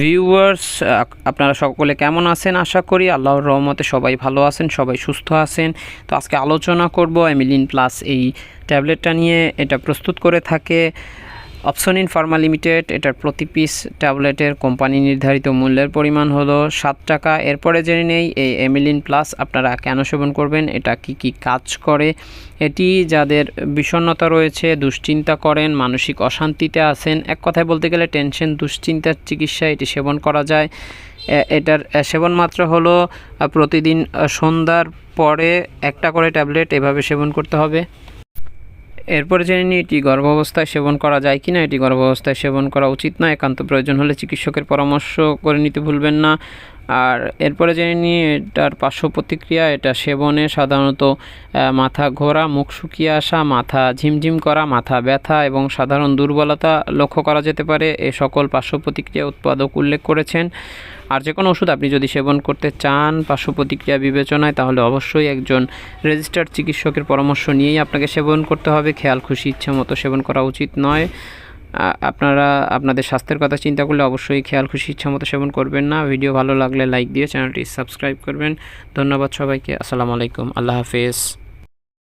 Viewers আপনারা সকলে কেমন আছেন? আশা করি আল্লাহর রহমতে সবাই ভালো আছেন, সবাই সুস্থ আছেন। তো আজকে আলোচনা করব এমিলিন প্লাস এই ট্যাবলেটটা নিয়ে। এটা প্রস্তুত করে থাকে অপশনিন ফার্মা লিমিটেড এটার প্রতি পিস ট্যাবলেটের কোম্পানি নির্ধারিত মূল্যের পরিমাণ হলো সাত টাকা। এরপরে জেনে নেই, এই এমিলিন প্লাস আপনারা কেন সেবন করবেন? এটা কি কি কাজ করে? এটি যাদের বিষণ্ণতা রয়েছে, দুশ্চিন্তা করেন, মানসিক অশান্তিতে আছেন, এক কথায় বলতে গেলে টেনশন, দুশ্চিন্তার চিকিৎসা এটি সেবন করা যায়। এটার সেবন মাত্র হলো প্রতিদিন সন্ধ্যার পরে একটা করে ট্যাবলেট এভাবে সেবন করতে হবে। এরপরে জেনে নিই, এটি গর্ভাবস্থায় সেবন করা যায় কি না এটি গর্ভাবস্থায় সেবন করা উচিত না? একান্ত প্রয়োজন হলে চিকিৎসকের পরামর্শ করে নিতে ভুলবেন না। আর এরপরে জেনে নিই, এটার পার্শ্ব প্রতিক্রিয়া, এটা সেবনে সাধারণত মাথা ঘোরা, মুখ শুকিয়ে আসা, মাথা ঝিমঝিম করা, মাথা ব্যথা এবং সাধারণ দুর্বলতা লক্ষ্য করা যেতে পারে। এ সকল পার্শ্ব প্রতিক্রিয়া উৎপাদক উল্লেখ করেছেন। আর যে কোনো ওষুধ আপনি যদি সেবন করতে চান, পার্শ্ব প্রতিক্রিয়া বিবেচনায়, তাহলে অবশ্যই একজন রেজিস্টার্ড চিকিৎসকের পরামর্শ নিয়েই আপনাকে সেবন করতে হবে। খেয়াল, খুশি ইচ্ছে মতো সেবন করা উচিত নয়। আপনারা আপনাদের স্বাস্থ্যের কথা চিন্তা করলে অবশ্যই খেয়াল, খুশি ইচ্ছামতো সেবন করবেন না। ভিডিও ভালো লাগলে লাইক দিয়ে চ্যানেলটি সাবস্ক্রাইব করবেন। ধন্যবাদ সবাইকে। আসসালামু আলাইকুম। আল্লাহ হাফেজ।